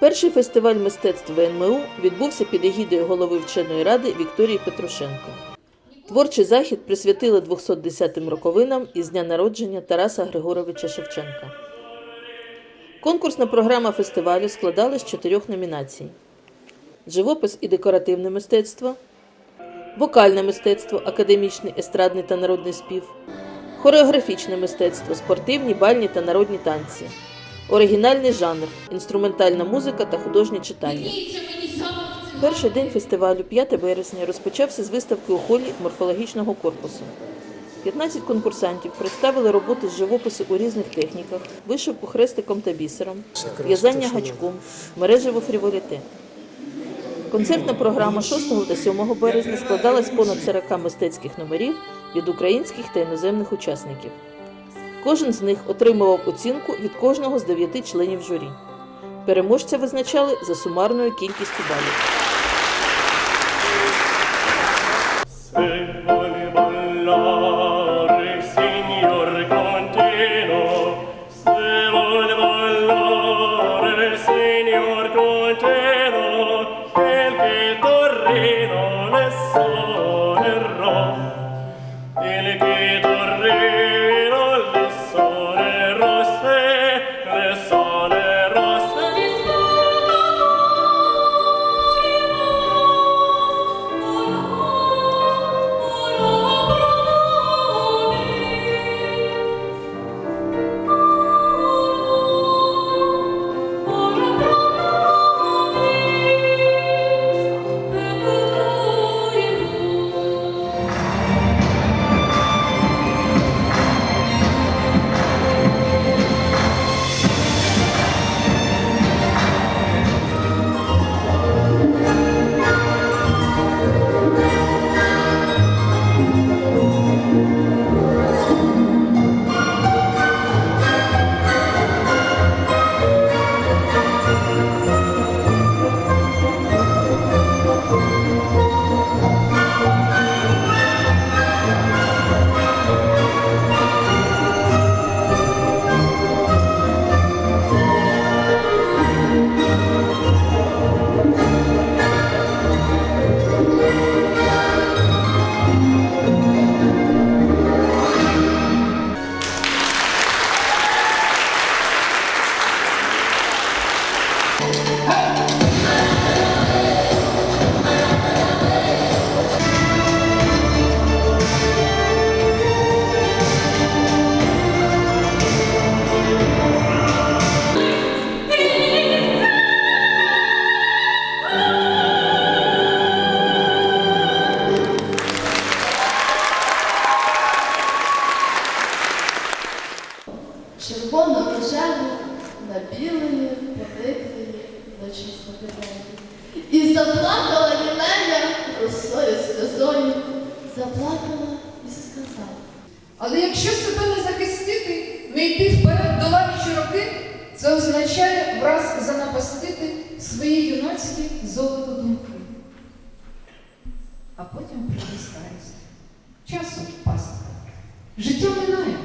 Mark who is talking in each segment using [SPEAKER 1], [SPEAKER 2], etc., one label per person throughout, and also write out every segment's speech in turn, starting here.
[SPEAKER 1] Перший фестиваль мистецтв ВНМУ відбувся під егідою голови вченої ради Вікторії Петрушенко. Творчий захід присвятили 210-м роковинам із дня народження Тараса Григоровича Шевченка. Конкурсна програма фестивалю складалась з чотирьох номінацій: живопис і декоративне мистецтво, вокальне мистецтво, академічний, естрадний та народний спів, хореографічне мистецтво, спортивні, бальні та народні танці, оригінальний жанр, інструментальна музика та художнє читання. Перший день фестивалю, 5 березня, розпочався з виставки у холі морфологічного корпусу. 15 конкурсантів представили роботи з живопису у різних техніках, вишивку хрестиком та бісером, в'язання гачком, мережево фріволіте. Концертна програма 6 та 7 березня складалась понад 40 мистецьких номерів від українських та іноземних учасників. Кожен з них отримував оцінку від кожного з дев'яти членів журі. Переможця визначали за сумарною кількістю балів.
[SPEAKER 2] Hey! Якщо себе не захистити, не йти вперед, долаючи роки, це означає враз занапастити свої юнацькі золото думки. А потім прийде старість. Часом пастка. Життя минає,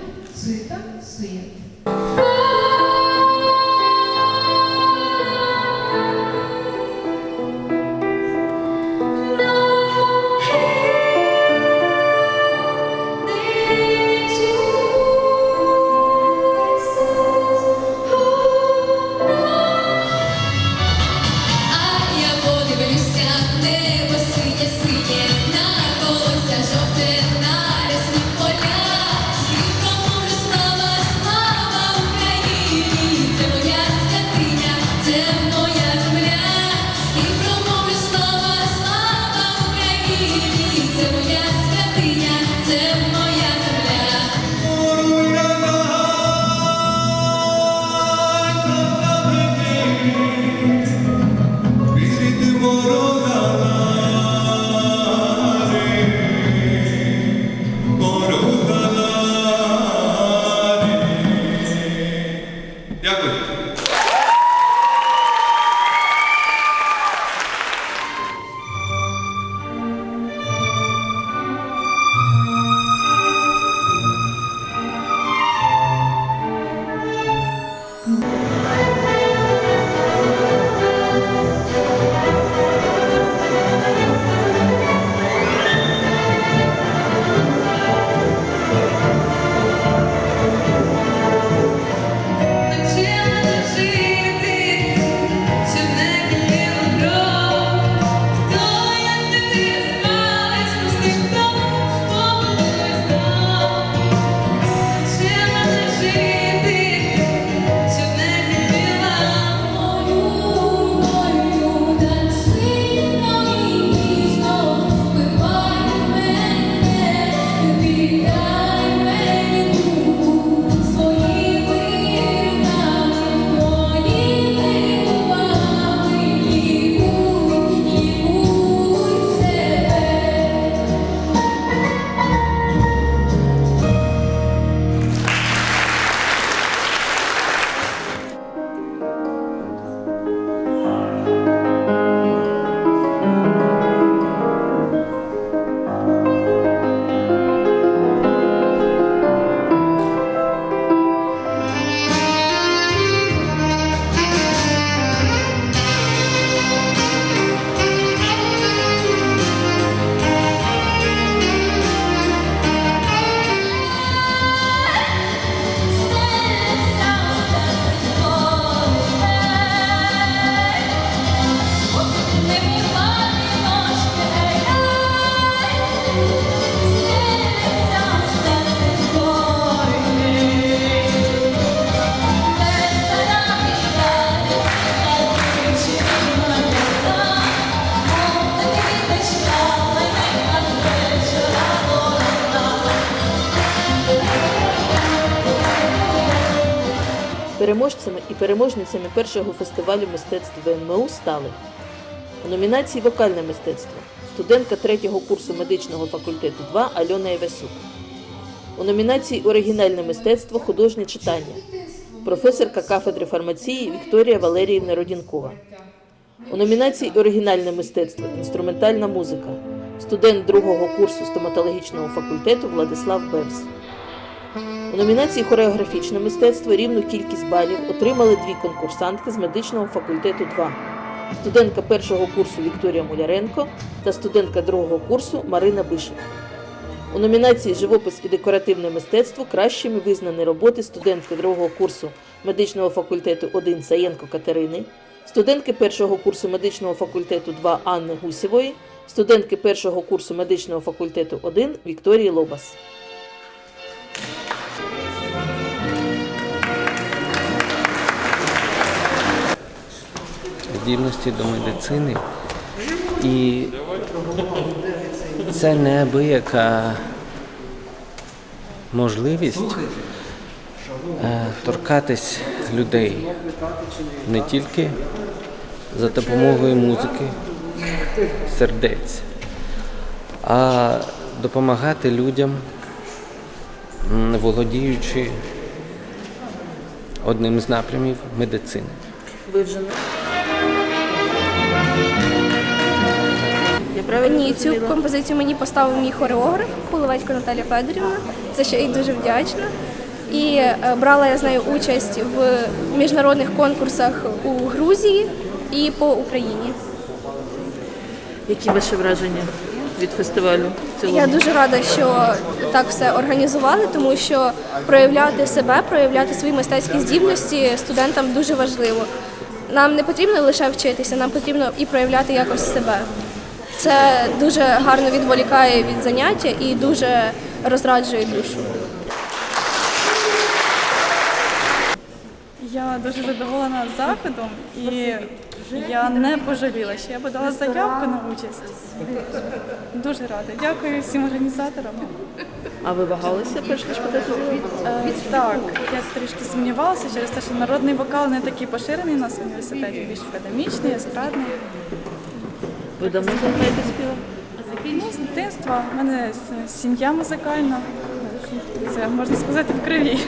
[SPEAKER 2] суєта суєта.
[SPEAKER 1] Переможцями і переможницями першого фестивалю мистецтв ВНМУ стали у номінації Вокальне мистецтво студентка третього курсу медичного факультету 2 Альона Євесюк. У номінації Оригінальне мистецтво художнє читання професорка кафедри фармації Вікторія Валеріївна Родінкова. У номінації Оригінальне мистецтво інструментальна музика студент другого курсу стоматологічного факультету Владислав Бевс. У номінації Хореографічне мистецтво рівну кількість балів отримали дві конкурсантки з медичного факультету 2 студентка першого курсу Вікторія Муляренко та студентка другого курсу Марина Бишик. У номінації Живопис і декоративне мистецтво кращими визнані роботи студентки другого курсу медичного факультету 1 Саєнко Катерини, студентки першого курсу медичного факультету 2 Анни Гусєвої, студентки першого курсу медичного факультету 1 Вікторії Лобас.
[SPEAKER 3] Здібності до медицини. І це неабияка можливість е, торкатись людей не тільки за допомогою музики, сердець, а допомагати людям, володіючи одним з напрямів медицини.
[SPEAKER 1] Ви вже
[SPEAKER 4] Ні, цю композицію мені поставив мій хореограф Половецька Наталя Федорівна, за що їй дуже вдячна. І е, брала я з нею участь в міжнародних конкурсах у Грузії і по Україні.
[SPEAKER 1] Які ваші враження від фестивалю в цілому?
[SPEAKER 4] Я дуже рада, що так все організували, тому що проявляти себе, проявляти свої мистецькі здібності студентам дуже важливо. Нам не потрібно лише вчитися, нам потрібно і проявляти якось себе. Це дуже гарно відволікає від заняття і дуже розраджує душу.
[SPEAKER 5] Я дуже задоволена заходом і я не пожаліла, що я подала заявку на участь. Дуже рада. Дякую всім організаторам.
[SPEAKER 1] А ви вагалися перш ніж подати заявку?
[SPEAKER 5] Е, так, я трішки сумнівалася через те, що народний вокал не такий поширений у нас в університеті, більш академічний, естрадний.
[SPEAKER 1] Ви давно займаєтесь співом?
[SPEAKER 5] Ну, з дитинства У мене сім'я музикальна. Це можна сказати в крові.